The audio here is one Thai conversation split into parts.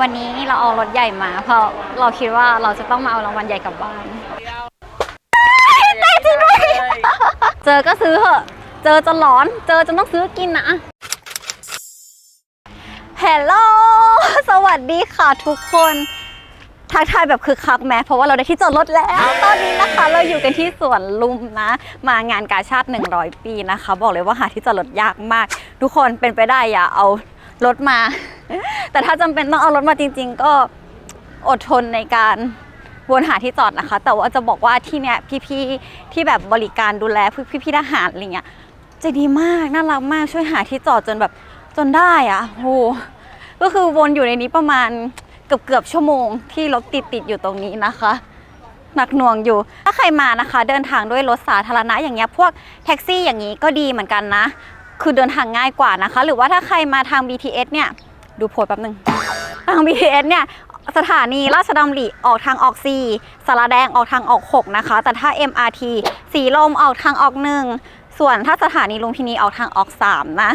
วันนี้เราเอารถใหญ่มา เพราะเราคิดว่าเราจะต้องมาเอารางวัลใหญ่กลับบ้านได้จริงด้วยเจอก็ซื้อเหอะ เจอจนหลอน เจอจนต้องซื้อกินนะฮลโหลสวัสดีค่ะทุกคนทักทายแบบคึกคักแม้เพราะว่าเราได้ที่จอดรถแล้ว ตอนนี้นะคะ เราอยู่กันที่สวนลุมนะ มางานกาชาติ 100 ปีนะคะ บอกเลยว่าหาที่จอดรถยากมาก ทุกคนเป็นไปได้อย่าเอารถมา แต่ถ้าจำเป็นต้องเอารถมาจริง ๆ ก็อดทนในการวนหาที่จอดนะคะ แต่ว่าจะบอกว่าที่เนี้ยพี่ๆที่แบบบริการดูแลพี่ๆทหารอะไรเงี้ยใจดีมากน่ารักมากช่วยหาที่จอดจนแบบจนได้อะโหก็คือวนอยู่ในนี้ประมาณเกือบเกือบชั่วโมงที่รถติดติดอยู่ตรงนี้นะคะหนักหน่วงอยู่ ถ้าใครมานะคะ เดินทางด้วยรถสาธารณะอย่างเงี้ยพวกแท็กซี่อย่างนี้ก็ดีเหมือนกันนะ คือเดินทางง่ายกว่านะคะ หรือว่าถ้าใครมาทาง BTS เนี่ย ดูโพสแป๊บหนึงทาง BTS เนี่ยสถานีราชดำริออกทางออก 4สารแดงออกทางออก 6 นะคะ แต่ถ้า MRT สีลมออกทางออก 1 ส่วนถ้าสถานีลุมพินีออกทางออก 3 นะ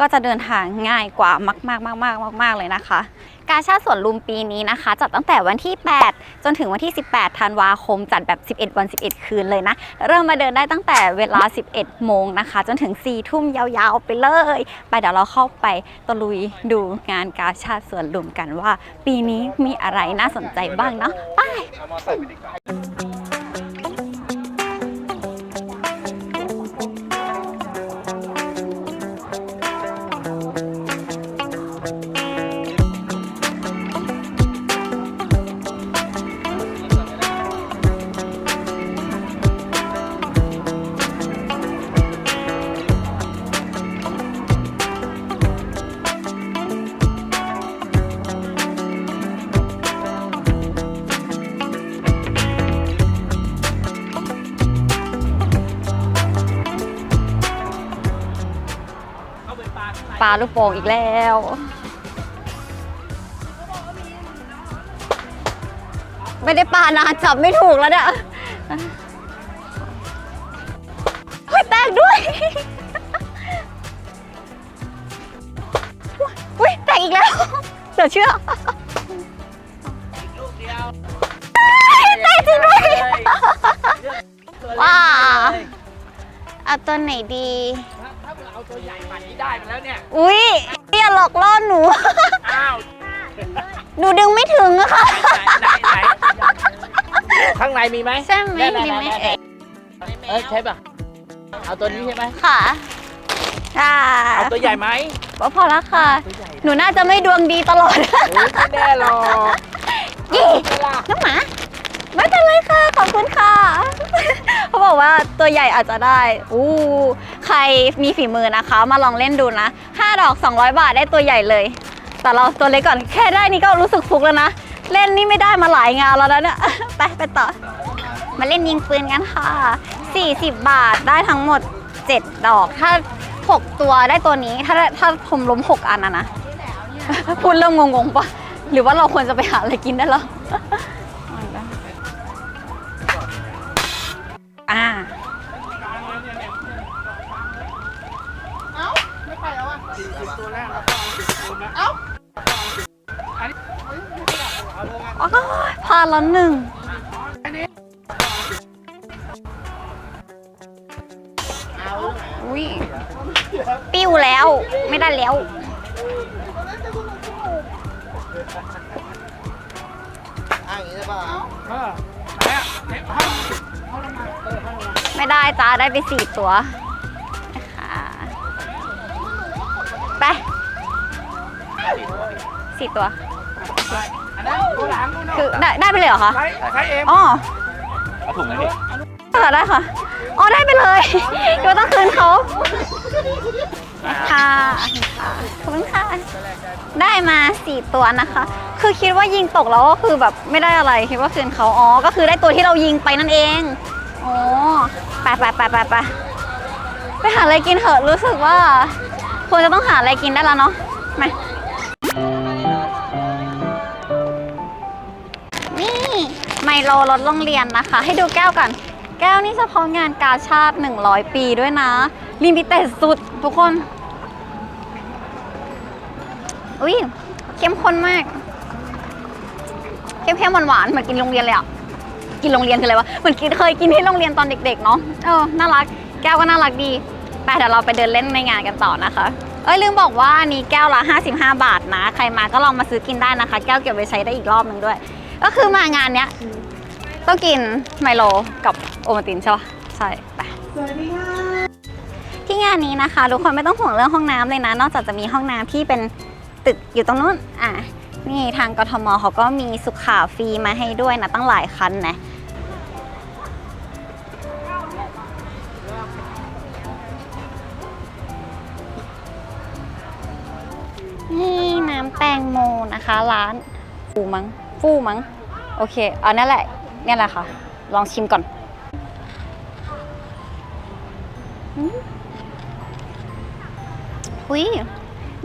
ก็จะเดินทางง่ายกว่ามากๆมากๆมากๆเลยนะคะ กาชาติสวนลุมปีนี้นะคะ จัดตั้งแต่วันที่ 8 จนถึงวันที่ 18 ธันวาคม จัดแบบ 11 วัน 11 คืนเลยนะ เริ่มมาเดินได้ตั้งแต่เวลา 11 โมงนะคะ จนถึง 4 ทุ่มยาวๆ ไปเลย ไปเดี๋ยวเราเข้าไปตะลุยดูงานกาชาติสวนลุมกันว่า ปีนี้มีอะไรน่าสนใจบ้างเนาะไปาลูกโป่งอีกแล้ว ไม่ได้ปลานานจับไม่ถูกแล้วเนี่ยเฮ้ยแตกด้วยอุ้ยแตกอีกแล้วเดี๋ยวเชื่อแตกจริงด้วยว้าเอาตัวไหนดี ญ่แบบนี้ได้ไปแล้วเนี่ย อุ้ยอย่าหลอกล่อหนู อ้าว หนูดึงไม่ถึงอะค่ะ ไหนไหนข้างในมีไหมใช่ไหมนั่นๆๆมีไหมเอ่ยเอ้ยใช่ป่ะ เอาตัวนี้ใช่ไหมค่ะค่ะเอาตัวใหญ่ไหมพอแล้วค่ะ ตัวใหญ่หนูน่าจะไม่ดวงดีตลอดโอ้ยไม่แน่หรอกยี่เวลาน้องหมา ขอบคุณค่ะ เขาบอกว่าตัวใหญ่อาจจะได้ อู้ใครมีฝีมือนะคะ มาลองเล่นดูนะ 5 ดอก 200 บาทได้ตัวใหญ่เลย แต่เราตัวเล็กก่อนแค่ได้นี่ก็รู้สึกฟุกแล้วนะ เล่นนี่ไม่ได้มาหลายงานแล้วนะเนี่ย ไปไปต่อ มาเล่นยิงปืนกันค่ะ 40 บาทได้ทั้งหมด 7 ดอก ถ้า 6 ตัวได้ตัวนี้ ถ้าถ้าผมล้ม 6 อันนะนะ พูดเริ่มงงๆปะหรือว่าเราควรจะไปหาอะไรกินได้แล้วาดแล้วหนึ่งอุ้ยปิ้วแล้ว ไม่ได้แล้ว ไม่ได้จ้าได้ไปสี่ตัวไปสี่ตัว ตัวหลังนู่นคือได้ได้ไปเลยเหรอคะ ใช้ใช้เองอ๋อเอาถุงเลยดิค่ะได้ค่ะ อ๋อได้ไปเลยก็ต้องคืนเขาค่ะค่ะขอบคุณค่ะ ได้มาสี่ตัวนะคะ คือคิดว่ายิงตกแล้วก็คือแบบไม่ได้อะไรคิดว่าคืนเขาอ๋อ ก็คือได้ตัวที่เรายิงไปนั่นเองอ๋อไปไปไปไปไปไปหาอะไรกินเถอะรู้สึกว่าควรจะต้องหาอะไรกินได้แล้วเนาะมา โลรถโรงเรียนนะคะ ให้ดูแก้วกัน แก้วนี่เฉพาะงานกาชาติ 100 ปีด้วยนะ ลิมิเต็ดสุดทุกคน อุ้ยเข้มข้นมาก เข้มๆหวานๆเหมือนกินโรงเรียนเลยอะกินโรงเรียนคืออะไรวะ เหมือนกินเคยกินที่โรงเรียนตอนเด็กๆเนาะ เออ น่ารัก แก้วก็น่ารักดี ไปเดี๋ยวเราไปเดินเล่นในงานกันต่อนะคะ เอ้ยลืมบอกว่าอันนี้แก้วละ 55 บาทนะ ใครมาก็ลองมาซื้อกินได้นะคะ แก้วเก็บไว้ใช้ได้อีกรอบหนึ่งด้วย ก็คือมางานเนี้ย ต้องกินไมโลกับโอวัลตินใช่ปะใช่ไปที่งานนี้นะคะ ทุกคนไม่ต้องห่วงเรื่องห้องน้ำเลยนะ นอกจากจะมีห้องน้ำที่เป็นตึกอยู่ตรงนู้นอะนี่ทางกทมเขาก็มีสุขาฟรีมาให้ด้วยนะตั้งหลายคันนะ นี่น้ำแตงโมนะคะ ร้านฟูมังฟูมังโอเคเอานั่นแหละ เนี่ยแหละค่ะ ลองชิมก่อนอืมอุ้ย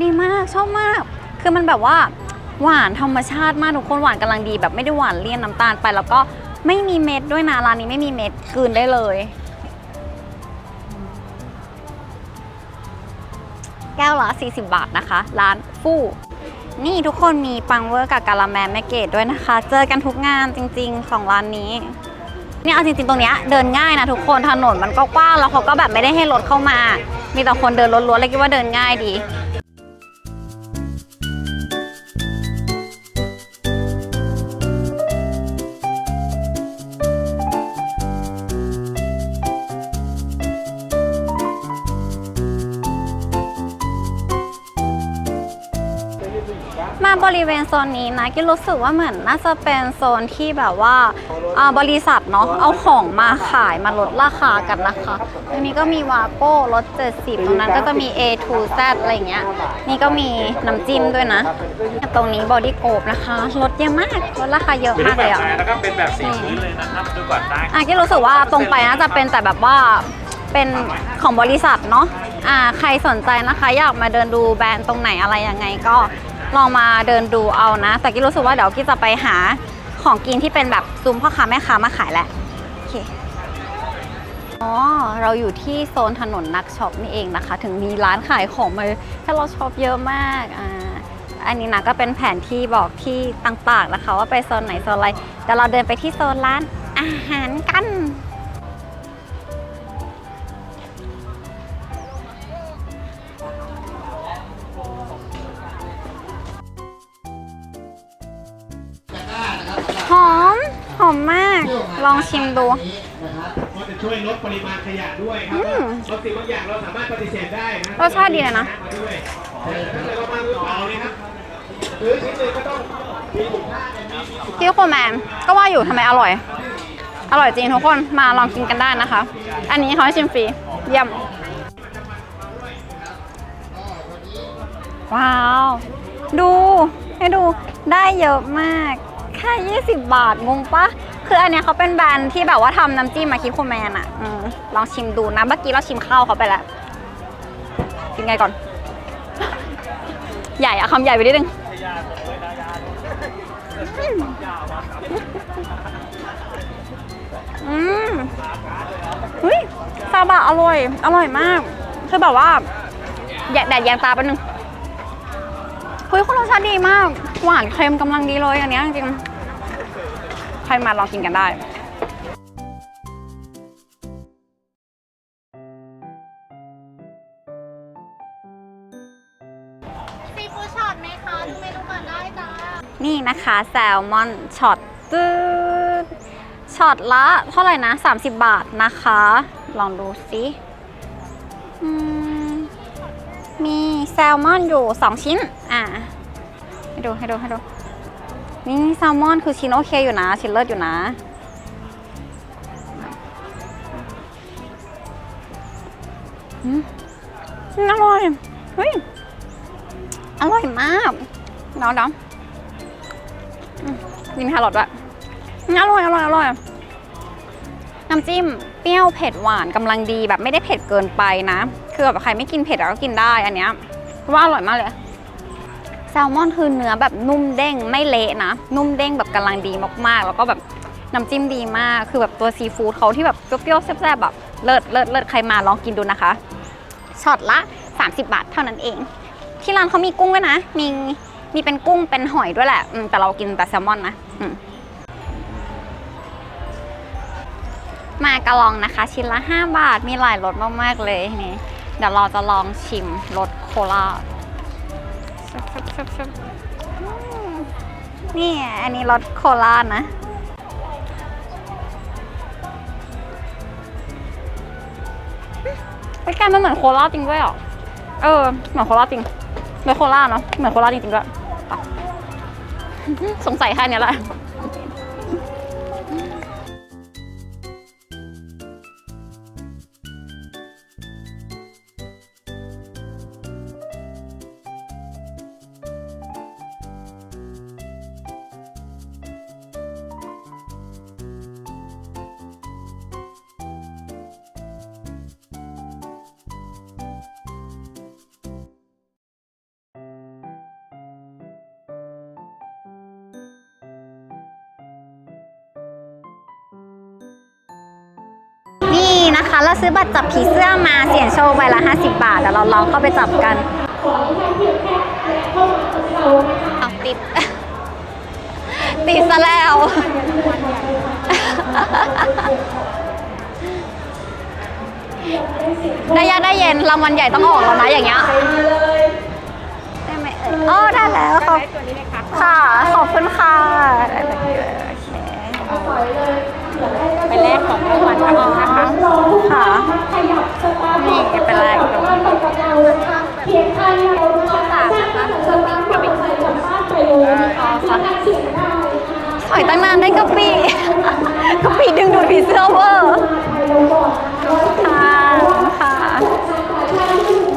ดีมากชอบมาก คือมันแบบว่า หวานธรรมชาติมากทุกคนหวานกำลังดี แบบไม่ได้หวานเลี่ยนน้ำตาลไป แล้วก็ไม่มีเม็ดด้วยนะร้านนี้ไม่มีเม็ดกลืนได้เลย แก้วละ40 บาทนะคะ ร้านฟู่ นี่ทุกคนมีปังเวอร์กับกาลาแมนแม่เกดด้วยนะคะ เจอกันทุกงานจริงๆของร้านนี้เนี่ยเอาจริงๆตรงเนี้ยเดินง่ายนะทุกคนถนนมันก็กว้างแล้วเขาก็แบบไม่ได้ให้รถเข้ามา มีแต่คนเดินล้วนๆเลยคิดว่าเดินง่ายดี ริเวณโซนนี้นะกินรู้สึกว่าเหมือนน่าจะเป็นโซนที่แบบว่าอ่าบริษัทเนาะเอาของมาขายมาลดราคากันนะคะอันนี้ก็มีวาโก้ลด 70 ตรงนั้นก็จะมี A to Z อะไรอย่างเงี้ย นี่ก็มีน้ำจิ้มด้วยนะ ตรงนี้บอดี้โกบนะคะ ลดเยอะมากลดราคาเยอะเป็นรูมากปแบเลยบอะไม้แล้วก็เป็นแบบสีพื้นเลยนะครับดูก่อนได้อะกินรู้สึกว่าตรงไปน่าจะเป็นแต่แบบว่าเป็นของบริษัทเนาะอ่าใครสนใจนะคะ อยากมาเดินดูแบรนด์ตรงไหนอะไรยังไงก็ ลองมาเดินดูเอานะ แต่กินรู้สึกว่าเดี๋ยวกินจะไปหาของกินที่เป็นแบบซุ้มพ่อค้าแม่ค้ามาขายแหละโอเคอ๋อเราอยู่ที่โซนถนนนักช็อปนี่เองนะคะ ถึงมีร้านขายของมาให้เราช็อปเยอะมากอ่าอันนี้นะก็เป็นแผนที่บอกที่ต่างๆนะคะ ว่าไปโซนไหนโซนอะไรเดี๋ยวเราเดินไปที่โซนร้านอาหารกัน ชิมดู นะครับก็จะช่วยลดปริมาณขยะด้วยครัอืบมบางสิ่งบางอย่างเราสามารถปฏิเสธได้นะรสชาติดีเลยนะ มาด้วยแต่ถ้าเกิดเรามามือเปล่าเนี่ยครับหรือชิ้นหนึ่งก็ต้องมีถุงผ้ากันมีพี่โคแมนก็ว่าอยู่ทำไมอร่อย อร่อยจริงทุกคนมาลองกินกันได้นะคะ อันนี้เขาให้ชิมฟรีเยี่ยม ว้าว ดูให้ดูได้เยอะมากแค่20 บาทงงปะ คืออันเนี้ยเขาเป็นแบรนด์ที่แบบว่าทำน้ำจิ้มมาคิโคแมนอะอืมลองชิมดูนะเมื่อกี้เราชิมข้าวเขาไปแล้วกินไงก่อน ใหญ่อะคำใหญ่ไปนิดนึงอืมเฮ้ยซาบะอร่อย อร่อยมาก คือแบบว่าแยะแดดแยงตาแป๊บนึงเฮ้ยคุณรสชาติดีมาก หวานเค็มกำลังดีเลยอันเนี้ยจริงๆ ใครมาลองกินกันได้ซีฟู้ดช็อตไหมคะทุกเมนูก่อนได้จ้า นี่นะคะแซลมอนช็อตตืดช็อตละเท่าไหร่นะ 30 บาทนะคะ ลองดูสิอืมมีแซลมอนอยู่ 2 ชิ้น อะ ให้ดูให้ดูให้ดู นี่แซลมอนคือชิ้นโอเคอยู่นะ ชิ้นเลิศอยู่นะ อืมอร่อยเฮ้ยอร่อยมากเนาะเนาะกินแครอทด้วยอร่อยอร่อยอร่อยน้ำจิ้มเปรี้ยวเผ็ดหวานกำลังดีแบบไม่ได้เผ็ดเกินไปนะ คือแบบใครไม่กินเผ็ดก็กินได้อันเนี้ยว่าอร่อยมากเลย แซลมอนคือเนื้อแบบนุ่มเด้งไม่เละนะ นุ่มเด้งแบบกำลังดีมากๆ แล้วก็แบบน้ำจิ้มดีมาก คือแบบตัวซีฟู้ดเขาที่แบบเปรี้ยวๆแซ่บๆแบบเลิศเลิศเลิศใครมาลองกินดูนะคะช็อตละ 30 บาทเท่านั้นเอง ที่ร้านเขามีกุ้งด้วยนะ มีมีเป็นกุ้งเป็นหอยด้วยแหละแต่เรากินแต่แซลมอนนะมากระลองนะคะ ชิ้นละ 5 บาทมีหลายรสมากๆเลยนี่เดี๋ยวเราจะลองชิมรสโคลา บชุบชุบชุบอืมนี่อันนี้รสโคลานะ ไปกันมันเหมือนโคลาจริงด้วยเหรอ เออ เหมือนโคลาจริงเหมือนโคลาเนาะ เหมือนโคลาจริงๆด้วยอะสงสัยแค่เนี้ยแหละ นะคะ เราซื้อบัตรจับผีเสื้อมาเสี่ยงโชคใบละ 50 บาทเดี๋ยวเราลองเข้าไปจับกันเอาติด ติดซะแล้ว ได้ยาได้เย็นรางวัลใหญ่ต้องออกแล้วนะอย่างเงี้ยได้ไหมเอ่ยอ๋อได้แล้วขอบค่ะ ขอบคุณค่ะได้เลยโอเค ไปแลกของรางวัลกับเรานะคะค่ะนี่เป็นไรสอยตั้งนานได้กะปิกะปิดึงดูดผีเสื้อเวอร์ค่ะค่ะ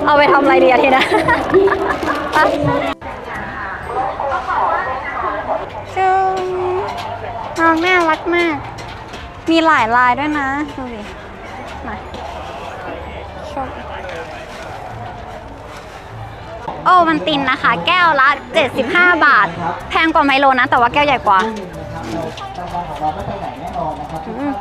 เอาไปทำอะไรดีอะทีนะจึงน้องน่ารักมาก มีหลายลายด้วยนะ ดูดิ มาชมโอ้มันตินนะคะ แก้วละ 75 บาท แพงกว่าไมโลนะ แต่ว่าแก้วใหญ่กว่าอืม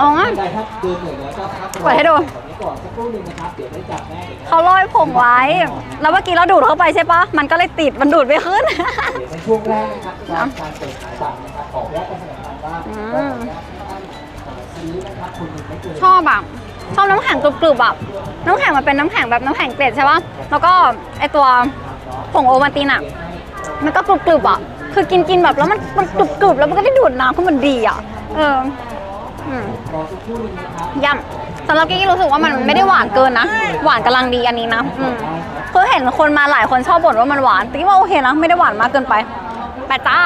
อ๋อได้ครับเดินเหนื่อยแล้วก็พักเปิดให้ดูตอนนี้ ก่อนสักครู่หนึงนะครับเดี๋ยวได้จับแม่เดี๋ยวเขาลอยผมไว้ แล้วเมื่อกี้เราดูดเข้าไปใช่ปะมันก็เลยติดมันดูดไม่ขึ้น เดี๋ยวในช่วงแรกนะครับการการเปิดขายบัตรนะครับขออนุญาตประชาสัมพันธ์ว่าอืมขออนุญาตให้ท่านซื้อนะครับคนหนึ่งไม่เกินชอบแบบชอบน้ำแข็งกรุบๆแบบน้ำแข็งมันเป็นน้ำแข็งแบบน้ำแข็งเกล็ดใช่ปะแล้วก็ไอตัวผงโอวัลตินอะมันก็กรุบๆอะคือกินกินๆแบบแล้วมันมันกรุบๆแล้วมันก็ได้ดูดน้ำเพราะมันดีอะเอออืมรอสักครู่หนึงนะครับย่ำ สำหรับกี้รู้สึกว่ามันไม่ได้หวานเกินนะ หวานกำลังดีอันนี้นะอืมคือเห็นคนมาหลายคนชอบบ่นว่ามันหวานแต่กี้ว่าโอเคนะไม่ได้หวานมากเกินไปไปจ้า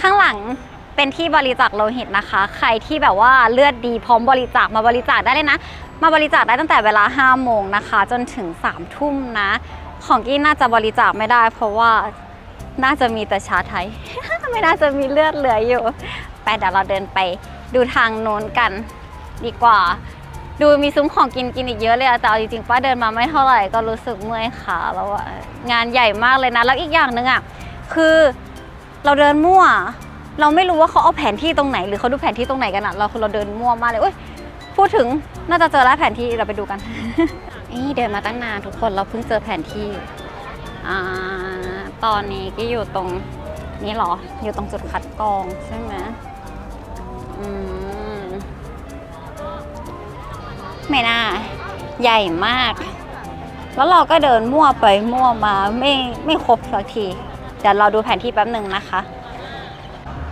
ข้างหลังเป็นที่บริจาคโลหิตนะคะ ใครที่แบบว่าเลือดดีพร้อมบริจาคมาบริจาคได้เลยนะ มาบริจาคได้ตั้งแต่เวลา5โมงนะคะ จนถึง3ทุ่มนะ ของกี้น่าจะบริจาคไม่ได้ เพราะว่าน่าจะมีแต่ชาไทย ไม่น่าจะมีเลือดเหลืออยู่ ไปเดี๋ยวเราเดินไปดูทางโน้นกัน ดีกว่า ดูมีซุ้มของกินกินอีกเยอะเลยอะแต่เอาจริงๆป้าเดินมาไม่เท่าไหร่ก็รู้สึกเมื่อยขาแล้วอะงานใหญ่มากเลยนะ แล้วอีกอย่างหนึ่งอะคือเราเดินมั่ว เราไม่รู้ว่าเขาเอาแผนที่ตรงไหน หรือเขาดูแผนที่ตรงไหนกันอะเราคือเราเดินมั่วมากเลยเอ้ยพูดถึงน่าจะเจอแล้วแผนที่เราไปดูกัน นี่เดินมาตั้งนานทุกคนเราเพิ่งเจอแผนที่อ่าตอนนี้ก็อยู่ตรงนี้หรอ อยู่ตรงจุดคัดกรองใช่ไหมอืม ไม่น่าใหญ่มาก แล้วเราก็เดินมั่วไปมั่วมาไม่ไม่ครบสักทีเดี๋ยวเราดูแผนที่แป๊บหนึ่งนะคะ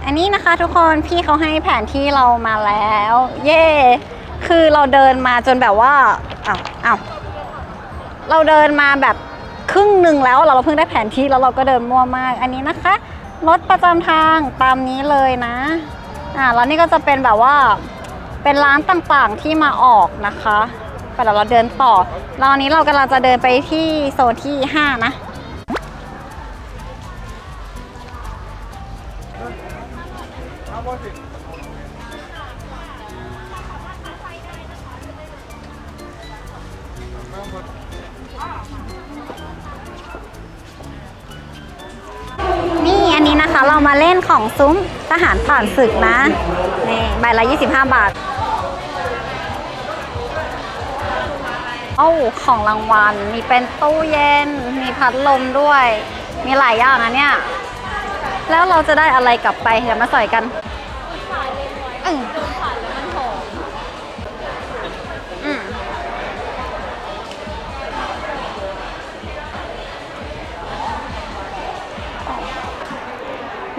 อันนี้นะคะทุกคนพี่เขาให้แผนที่เรามาแล้ว เย่คือเราเดินมาจนแบบว่าอ้าวอ้าวเราเดินมาแบบครึ่งหนึ่งแล้วเราเพิ่งได้แผนที่แล้วเราก็เดินมั่วมาก อันนี้นะคะรถประจำทางตามนี้เลยนะอ่าแล้วนี่ก็จะเป็นแบบว่า เป็นร้านต่างๆที่มาออกนะคะแต่เดี๋ยวเราเดินต่อแล้วอันนี้เรากำลังจะเดินไปที่โซนที่ 5 นะนี่อันนี้นะคะเรามาเล่นของซุ้มทหารผ่านศึกนะ นี่ใบละ 25 บาท โอ้ของรางวัล มีเป็นตู้เย็น มีพัดลมด้วย มีหลายอย่างนะเนี่ย แล้วเราจะได้อะไรกลับไปเดี๋ยวมาใส่กันอืมอม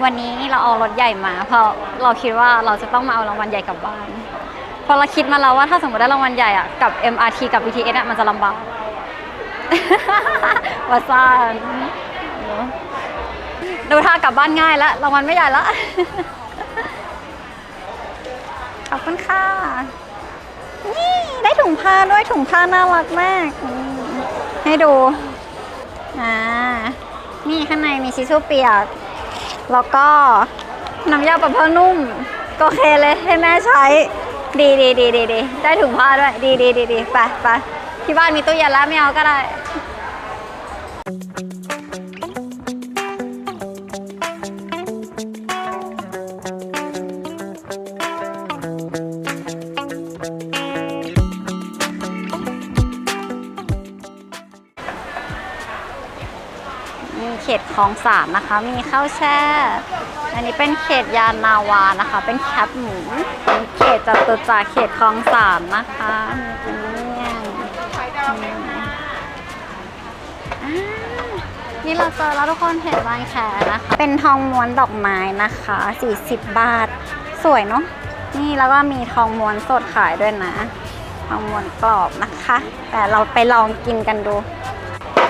วันนี้เราเอารถใหญ่มา เพราะเราคิดว่าเราจะต้องมาเอารางวัลใหญ่กลับบ้าน พราะเราคิดมาแล้วว่าถ้าสมมติได้รางวัลใหญ่อะกับ MRT กับ BTS อะมันจะลำบากว่าซ่านดูท่ากลับบ้านง่ายแล้วรางวัลไม่ใหญ่แล้วขอบคุณค่ะ นี่ ได้ถุงผ้าด้วยถุงผ้าน่ารักมาก ให้ดู อ่า นี่ข้างในมีชิชชู่เปียก แล้วก็น้ำยาปรับผ้านุ่ม ก็โอเคเลยให้แม่ใช้ ดีดีดีดีดีได้ถุงผ้าด้วย ดีดีดีดีไปไปที่บ้านมีตู้เย็นแล้วไม่เอาก็ได้มีเขตคลองสามนะคะ มีข้าวแช่ อันนี้เป็นเขตยานนาวานะคะ เป็นแคปหมูเป็นเขตจตุจักรเขตคลองสามนะคะมีเนี่ยนี่เราเจอแล้วทุกคนเห็นบางแคนะคะ เป็นทองม้วนดอกไม้นะคะ 40 บาท สวยเนาะ นี่แล้วก็มีทองม้วนสดขายด้วยนะ ทองม้วนกรอบนะคะ แต่เราไปลองกินกันดู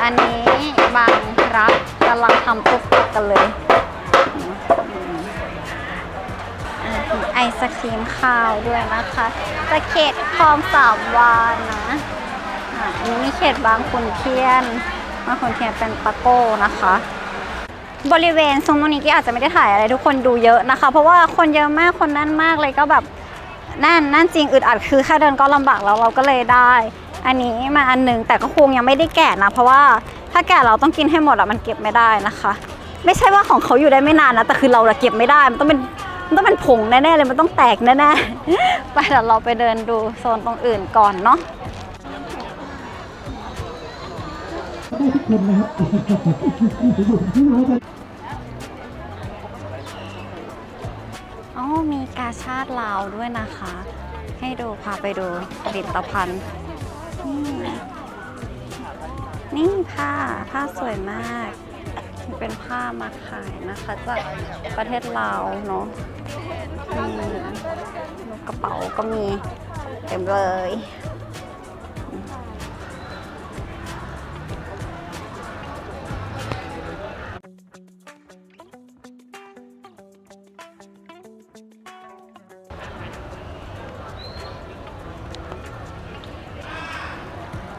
อันนี้บางรักกำลังทำตุ๊กตากันเลย ไอศครีมข้าวด้วยนะคะจะเขตคลองสามวานนะอันนี้มีเขตบางขุนเทียน บางขุนเทียนเป็นตะโก้นะคะ บริเวณซุ้มตรงนี้ก็อาจจะไม่ได้ถ่ายอะไรทุกคนดูเยอะนะคะ เพราะว่าคนเยอะมากคนแน่นมากเลยก็แบบแน่นแน่นจริงอึดอัดคือแค่เดินก็ลำบากแล้วเราก็เลยได้ อันนี้มาอันหนึงแต่ก็คงยังไม่ได้แกะนะ เพราะว่าถ้าแกะเราต้องกินให้หมดอะมันเก็บไม่ได้นะคะ ไม่ใช่ว่าของเขาอยู่ได้ไม่นานนะแต่คือเราอะเก็บไม่ได้มันต้องเป็น มันต้องเป็นผงแน่ๆเลยมันต้องแตกแน่ๆไปเดี๋ยวเราไปเดินดูโซนตรงอื่นก่อนเนาะอ๋อมีกาชาติลาวด้วยนะคะ ให้ดูพาไปดูผลิตภัณฑ์นี่นี่ผ้าผ้าสวยมาก เป็นผ้ามาขายนะคะจากประเทศลาวเนาะนี่กระเป๋าก็มีเต็มเลย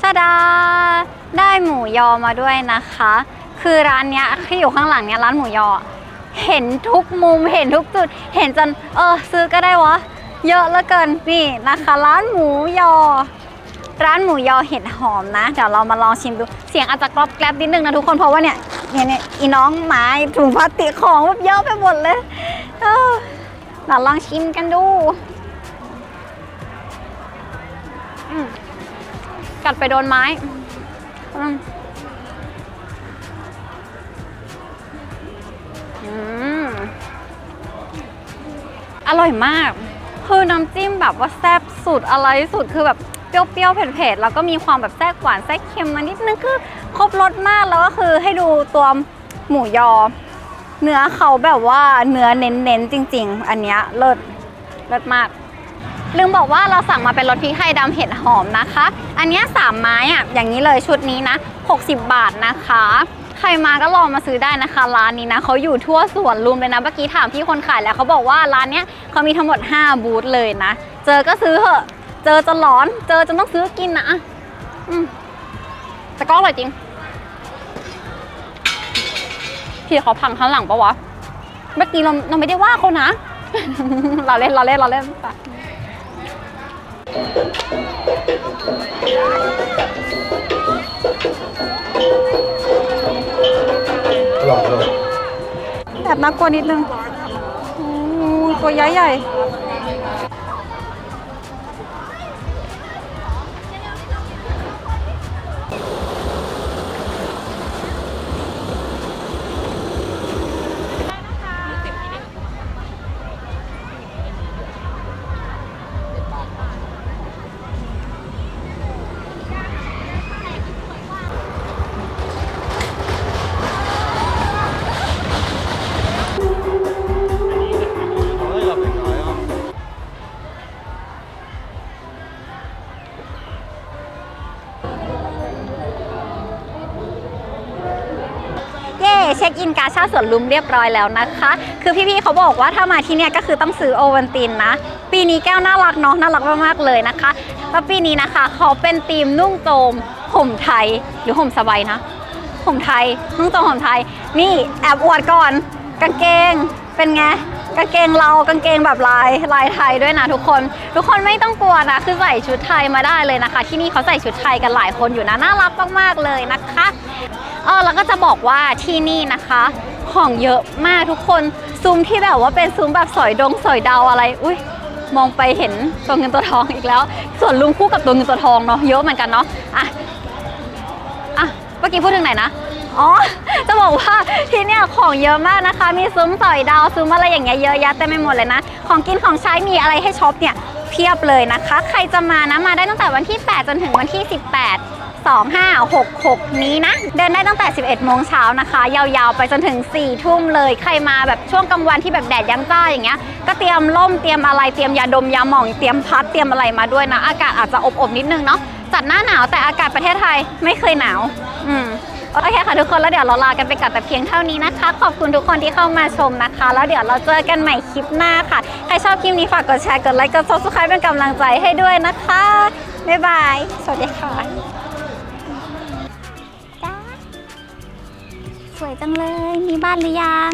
ชาดาได้หมูยอมาด้วยนะคะ คือร้านเนี้ย ที่อยู่ข้างหลังเนี้ยร้านหมูยอ เห็นทุกมุมเห็นทุกจุด เห็นจนเออซื้อก็ได้วะ เยอะเหลือเกินนี่นะคะร้านหมูยอ ร้านหมูยอเห็ดหอมนะ เดี๋ยวเรามาลองชิมดู เสียงอาจจะกรอบแกรบนิดนึงนะทุกคนเพราะว่าเนี่ยเนี่ยเนี่ยอีน้องหมาถุงพลาสติกของแบบเยอะไปหมดเลยเออเดี๋ยวลองชิมกันดูกัดไปโดนไม้ อร่อยมาก คือน้ำจิ้มแบบว่าแซ่บสุดอะไรสุดคือแบบเปรี้ยวๆเผ็ดๆแล้วก็มีความแบบแทรกหวานแทรกเค็มมานิดนึงคือครบรสมากแล้วก็คือให้ดูตัวหมูยอ เนื้อเขาแบบว่าเนื้อเน้นๆจริง ๆ อันเนี้ยเลิศเลิศมากลืมบอกว่าเราสั่งมาเป็นรสพริกไทยดำเห็ดหอมนะคะ อันนี้สามไม้อะอย่างนี้เลยชุดนี้นะ 60 บาทนะคะ ใครมาก็ลองมาซื้อได้นะคะ ร้านนี้นะเขาอยู่ทั่วสวนลุมเลยนะ เมื่อกี้ถามพี่คนขายแล้วเขาบอกว่าร้านเนี้ยเขามีทั้งหมด 5 บูธเลยนะ เจอก็ซื้อเถอะ เจอจนร้อน เจอจนต้องซื้อกินนะอืมแต่ก็อร่อยจริง พี่เขาพังข้างหลังปะวะ เมื่อกี้เราเราไม่ได้ว่าเขานะ เราเล่นเราเล่นเราเล่นไป แอบน่ากลัวนิดนึงโอ้ตัวใหญ่ใหญ่ อินกาชาสวนลุมเรียบร้อยแล้วนะคะ คือพี่ๆเขาบอกว่าถ้ามาที่เนี่ยก็คือต้องซื้อโอวันตินนะ ปีนี้แก้วน่ารักเนาะน่ารักมากๆเลยนะคะ แล้วปีนี้นะคะเขาเป็นธีมนุ่งโจมห่มไทยหรือห่มสบายนะห่มไทยนุ่งโจมห่มไทย นี่แอบอวดก่อน กางเกงเป็นไง กางเกงเรากางเกงแบบลายลายไทยด้วยนะทุกคน ทุกคนไม่ต้องกลัวนะคือใส่ชุดไทยมาได้เลยนะคะ ที่นี่เขาใส่ชุดไทยกันหลายคนอยู่นะน่ารักมากๆเลยนะคะเออแล้วก็จะบอกว่าที่นี่นะคะ ของเยอะมากทุกคนซุ้มที่แบบว่าเป็นซุ้มแบบสอยดงสอยดาวอะไรอุ้ยมองไปเห็นตัวเงินตัวทองอีกแล้ว ส่วนลุงคู่กับตัวเงินตัวทองเนาะเยอะเหมือนกันเนาะอะอะเมื่อกี้พูดถึงไหนนะ อ๋อ จะบอกว่าที่เนี่ยของเยอะมากนะคะ มีซุ้มสอยดาวซุ้มอะไรอย่างเงี้ยเยอะแยะเต็มไปหมดเลยนะ ของกินของใช้มีอะไรให้ช็อปเนี่ยเพียบเลยนะคะ ใครจะมานะมาได้ตั้งแต่วันที่ 8 จนถึงวันที่ 18 2566 นี้นะ เดินได้ตั้งแต่ 11 โมงเช้านะคะ ยาวๆ ไปจนถึง 4 ทุ่มเลย ใครมาแบบช่วงกลางวันที่แบบแดดยังจ้าอย่างเงี้ย ก็เตรียมร่ม เตรียมอะไร เตรียมยาดม ยาหม่อง เตรียมพัด เตรียมอะไรมาด้วยนะ อากาศอาจจะอบๆ นิดนึงเนาะ จัดหน้าหนาวแต่อากาศประเทศไทยไม่เคยหนาว โอเคค่ะทุกคนแล้วเดี๋ยวเราลากันไปก่อนแต่เพียงเท่านี้นะคะ ขอบคุณทุกคนที่เข้ามาชมนะคะ แล้วเดี๋ยวเราเจอกันใหม่คลิปหน้าค่ะ ใครชอบคลิปนี้ฝากกดแชร์กดไลค์กด subscribe เป็นกำลังใจให้ด้วยนะคะบ๊ายบายสวัสดีค่ะสวยจังเลยมีบ้านหรือยัง